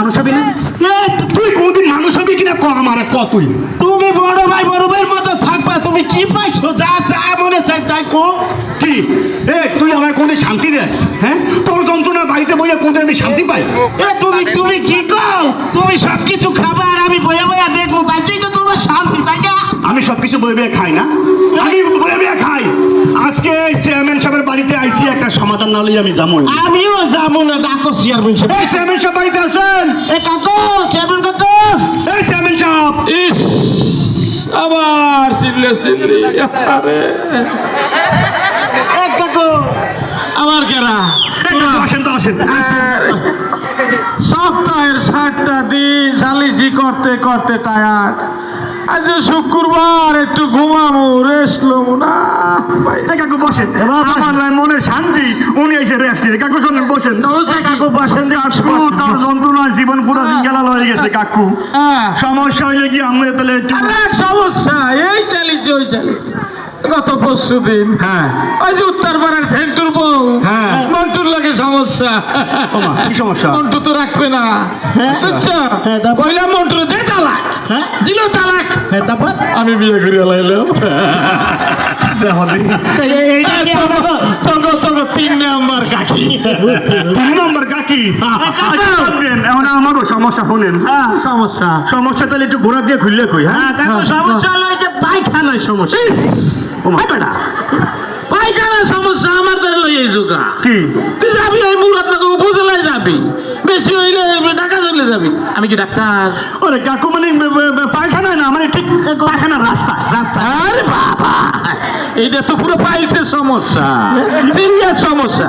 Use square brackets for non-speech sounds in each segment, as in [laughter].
মানুষ হবি না? তুই কোনদিন মানুষ হবি কিনা ক আমার ক তুই? তুমি বড় ভাই বড় ভাইয়ের মতো থাকবা তুমি কি পাইছো? যা যা মনে চাই তাই কো। কি? এ তুই আমার কোনদিন শান্তি দেস? হ্যাঁ? তোর যন্ত্রণা বাড়িতে বইয়া কোনদিন আমি শান্তি পাই? এ তুমি তুমি কি কও? তুমি সব কিছু খাবা আর আমি বইয়া বইয়া দেখব তাইতেই তো তোমার শান্তি তাই না? আমি সবকিছু বয়ে বয়ে খাই না? আমি খাই। আজকে চেয়ারম্যান সাহেবের বাড়িতে আইসি একটা সমাধান না হলে আমি যাব। আমিও যাব না ডাকো চেয়ারম্যান সাহেব। এই চেয়ারম্যান সাহেব বাড়িতে আছেন? এ কাকু চেয়ারম্যান কাকু। এই চেয়ারম্যান সাহেব। ইস আবার চিল্লে চিল্লি। আরে। কাকু আবার কেরা? আসেন তো আসেন। সপ্তাহের ষাটটা দিন সালিসি করতে করতে টায়ার্ড। আজ শুক্রবার একটু ঘুমামু রেস্ট লমু। না ভাই। কাকু বসেন। আমার নয় মনে শান্তি উনি এসে রেস্ট নিয়ে। কাকু শোনেন বসেন? কাকু বসেন কাকু তার যন্ত্রণা জীবন পুরো গেলাল হয়ে গেছে কাকু। হ্যাঁ। সমস্যা হইলে কি আমরা তাহলে একটু সমস্যা এই চালিয়েছে ওই চালিয়েছে। গত পরশু দিন হ্যাঁ। ওই যে উত্তরপাড়ার সেন্টুর বউ। হ্যাঁ। মন্টুর লাগে সমস্যা। কি সমস্যা? মন্টু তো রাখবে না। বুঝছ? হ্যাঁ, মন্টুর কইলাম মন্টু দে তালাক। হ্যাঁ? দিল তালাক। হ্যাঁ তারপর? আমি বিয়ে করে লাইলাম। তো তিন নাম্বার কাকি। তিন নম্বর কাকি? এখন আমারও সমস্যা শুনেন। সমস্যা। সমস্যা তাহলে একটু ঘোরা দিয়ে খুললে কই হ্যাঁ? হ্যাঁ সমস্যা হলো এই যে পায়খানায় সমস্যা। সমস্যা আমার ধরে লই এই যুগা। কি? তুই যাবি ওই উপজেলায় যাবি। বেশি হইলে যাবি? আমি কি ডাক্তার? ওরে কাকু মানে পায়খানায় না মানে ঠিক রাস্তা। আরে বাবা! এইটা তো পুরো পাইলসের সমস্যা। সিরিয়াস সমস্যা।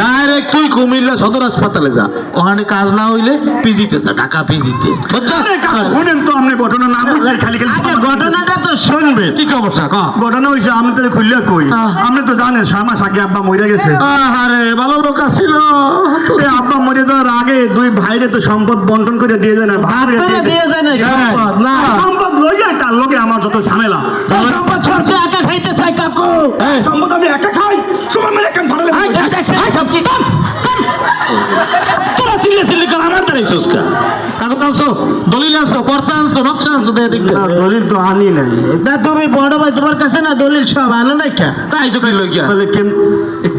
ডাইরেক্ট তুই কুমিল্লা সদর হাসপাতালে যা। ওখানে কাজ না হইলে পিজিতে যা ঢাকা পিজিতে। শুনেন তো আপনি ঘটনা না খালি খালি ঘটনাটা তো শুনবে। কি ঘটনা আমি তাহলে খুললে কই। আপনি তো জানেন ছয় মাস আগে আব্বা মরে গেছে। আরে ভালো লোক আব্বা মরে যাওয়ার আগে দুই ভাইরে তো সম্পদ বন্টন করে দিয়ে যায় না ভাগ দিয়ে যায় না সম্পদ, না। সম্পদ লইয়া তার লোকে আমার যত ঝামেলা। সম্পদ সবচেয়ে একা খাইতে চাই কাকু সম্পদ আমি একা খাই সবাই মিলে কেন কাম। তোরা চিল্লে চিল্লে কর আমার দ্বারাই আনছো দলিল আনছো পর্চা আনছো নকশা আনছো দেখতে দলিল তো আনি নাই। না তুমি বড় ভাই তোমার কাছে না দলিল সব আনো না কে? তাই লই গিয়া।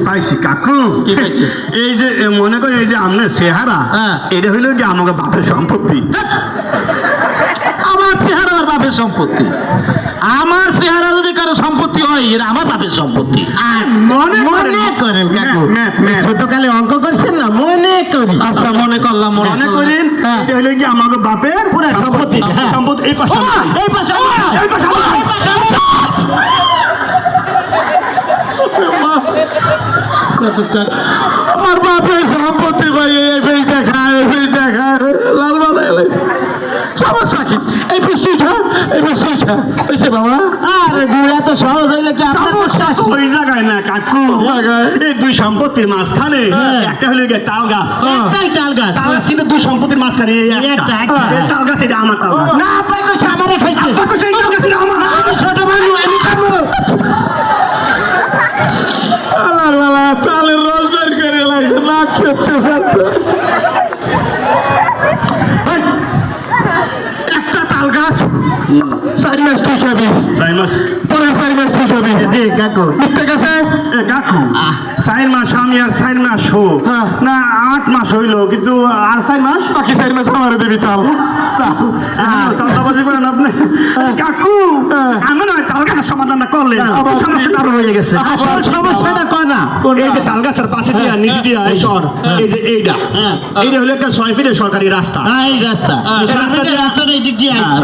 পাইছি কাকু কি পাইছে? [laughs] এই যে মনে করি এই যে আপনার চেহারা হ্যাঁ। এটা হইল কি আমাকে বাপের সম্পত্তি আমার চেহারা আমার বাপের সম্পত্তি আমার চেহারা যদি কারও সম্পত্তি হয় এটা আমার বাপের সম্পত্তি মনে করেন। কাকু। ছোটকালে অঙ্ক করছেন না মনে করি আচ্ছা মনে করলাম মনে। করেন হ্যাঁ। এটা হইল কি আমাকে বাপের পুরা সম্পত্তি, হ্যাঁ। সম্পত্তি এই পাশে এই পাশে এই পাশে আমার। বাপের সম্পত্তি ভাই এই ফেস দেখায় এই ফেস দেখায় লাল বালা এলাইছে। সমস্যা কি? এই ফেসটি খা এই ফেসটি খা। হয়েছে বাবা? আরে গুড়া তো সহজ হইলে কি আপনার ওই জায়গায় না কাকু। এই দুই সম্পত্তির মাঝখানে হ্যাঁ। একটা হলো গিয়ে তাল গাছ। একটাই তাল গাছ। তাল গাছ কিন্তু দুই সম্পত্তির মাঝখানে একটা। তাল গাছ এটা আমার তাল গাছ। না নাক চেপতে চেপতে এই, একটা তাল গাছ চারি মাস তুই খাবি চার মাস পরের চারি মাস তুই খাবি জি কাকু। মিথ্যে গেছে কাকু চার মাস আমি আর চার মাস হোক হ্যাঁ। না আট মাস হইল কিন্তু আর চার মাস? বাকি চারি মাস আমার দিবি তাল চাঁদাবাজি করেন আপনি। কাকু আমি নয় তাল গাছের সমাধানটা করলেন। সমস্যাটা আরও হয়ে গেছে। সমস্যাটা কয় না? এই যে তাল গাছের পাশে দিয়া নিচে দিয়া এই সর এই যে এইটা হ্যাঁ। এইটা হলো একটা ছয় ফিটের সরকারি রাস্তা। হ্যাঁ, এই রাস্তা। রাস্তা দিয়ে- দিক দিয়ে হ্যাঁ,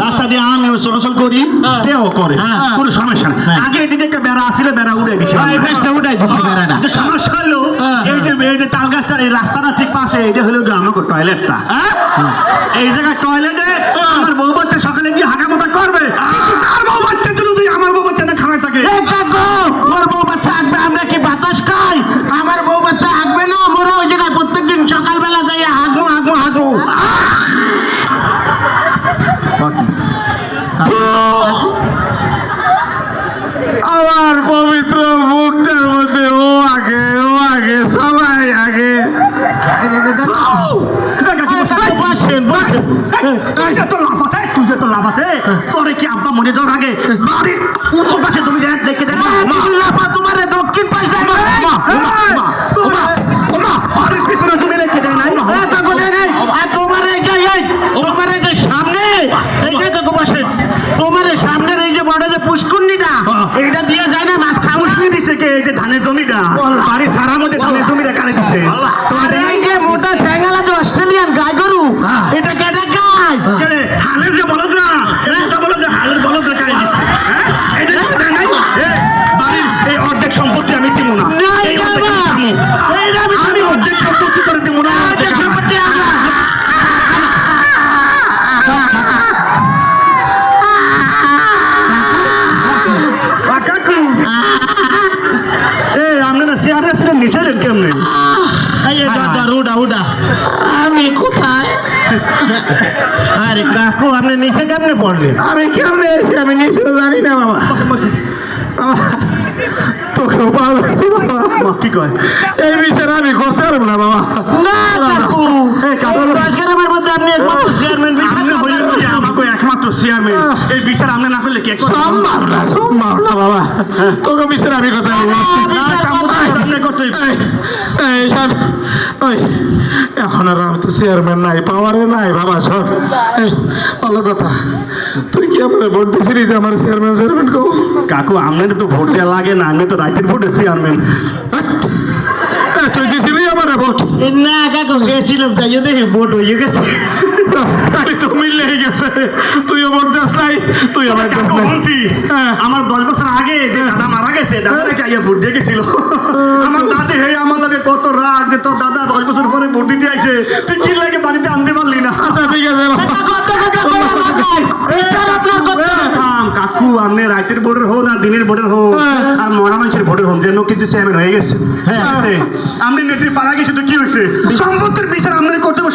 আমিও চলাচল করি দেহ করে। হ্যাঁ। কোনো সমস্যা না। হ্যাঁ। আগে এদিকে একটা বেড়া আসলে বেড়া উড়ে দিছে। হ্যাঁ, সমস্যা হলো এই যে এই যে তাল গাছটার এই রাস্তাটা ঠিক পাশে এটা হলো আমাকে টয়লেটটা এই জায়গায় টয়লেটে আমার বউ বাচ্চা সকালে গিয়ে হাঁকা মোটা করবে আর বউ বাচ্চা যদি আমার বউ বাচ্চা না খাওয়াই থাকে এই কাকু, মোর বউ বাচ্চা আগবে, আমরা কি বাতাস খাই? আমার বউ বাচ্চা আগবে না, মোরা ওই জায়গায় প্রত্যেকদিন সকালবেলা যাই হাগু, হাগু, হাগু। আমার পবিত্র মুখটার মধ্যে ও আগে ও আগে সবাই আগে তুই যে তো লাভ আছে তোরে কি আব্বা যাওয়ার আগে বাড়ির উত্তর পাশে তুমি যে দেখে দেন তোমার দক্ষিণ পাশে পিছনে তুমি রেখে দেয় নাই তোমার এই যে এই, তোমার এই যে সামনে এই যে দেখো বসেন তোমার এই সামনের এই যে বড় যে পুষ্কুন্নিটা এইটা দিয়ে যায় না মাছ খাব উষ্ণি দিছে কে এই যে ধানের জমিটা বাড়ি সারা মধ্যে তুমি দেখা কানে দিছে? আপনি নিচে কেমনে পড়লেন আমি কেমনে এসে আমি নিচে জানি না বাবা। তোকে ভালো বাবা। মা, কি কয় এই বিচার আমি করতে পারব না বাবা। না কাকু। রাজগ্রামের মধ্যে আপনি একমাত্র চেয়ারম্যান আপনি হইলেন কি আমাকে একমাত্র চেয়ারম্যান এই বিচার আপনি না করলে কে করবে? সম্ভব না সম্ভব না বাবা। তোকে বিচার আমি কথা বলব না, আপনি। এই, সব ওই এখন আর আমি তো চেয়ারম্যান নাই পাওয়ারে নাই বাবা সব। ভালো কথা। তুই কি আমার ভোট দিছিলি যে আমার চেয়ারম্যান চেয়ারম্যান কো কাকু আপনার তো ভোট লাগে না আপনি তো রাইতের ভোটে চেয়ারম্যান তুই দিছিলি আমার ভোট? না কাকু গেছিলাম তাই দেখি বোট হয়ে গেছে। তো মিললে গেছে তুইও ভোট দাস নাই তুই আমার কাকু বলছি হ্যাঁ। আমার দশ বছর আগে যে দাদা মারা গেছে দাদা নাকি আইয়া ভোট দিয়ে গেছিল। আমার দাদি হে আমার লাগে কত রাগ যে তোর দাদা দশ বছর পরে ভোট দিতে আইছে। তুই কি লাগে বাড়িতে আনতে পারলি না? আচ্ছা ঠিক আছে থাম, কাকু আপনি রাতের ভোটের হোক না দিনের ভোটের হোক হ্যাঁ। আর মরা মানুষের ভোটের হোক যেন কিন্তু চেয়ারম্যান হয়ে গেছে হ্যাঁ। আপনি নেত্রী পালা গেছে তো কি হয়েছে সম্পত্তির বিচার আপনার করতে হবে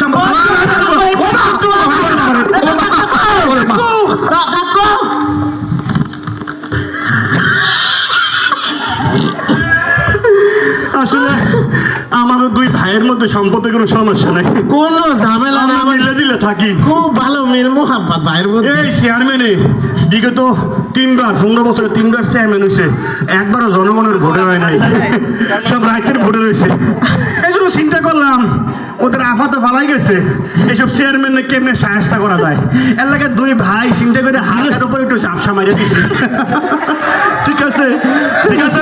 আসলে আমাদের দুই ভাইয়ের মধ্যে সম্পত্তির কোনো সমস্যা নাই। কোন ঝামেলা আমরা না মিলে দিলে থাকি। খুব ভালো মিল মোহাম্মদ ভাইয়ের মধ্যে। এই চেয়ারম্যানে বিগত তিনবার পনেরো বছরে তিনবার চেয়ারম্যান হয়েছে। একবারও জনগণের ভোটে হয় নাই। সব রাইতের ভোটে রয়েছে। এই জন্য চিন্তা করলাম ওদের আফাতে ফালাই গেছে। এইসব চেয়ারম্যান কেমনে সাহায্য করা যায়? এর লাগে দুই ভাই চিন্তা করে হালকার উপরে একটু চাপসা মারিয়ে দিছি। ঠিক আছে? ঠিক আছে?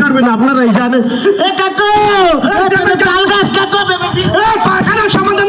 করবেন আপনারাই জানেন। এ চাল গাছ কাকু এই পায়খানার সমাধান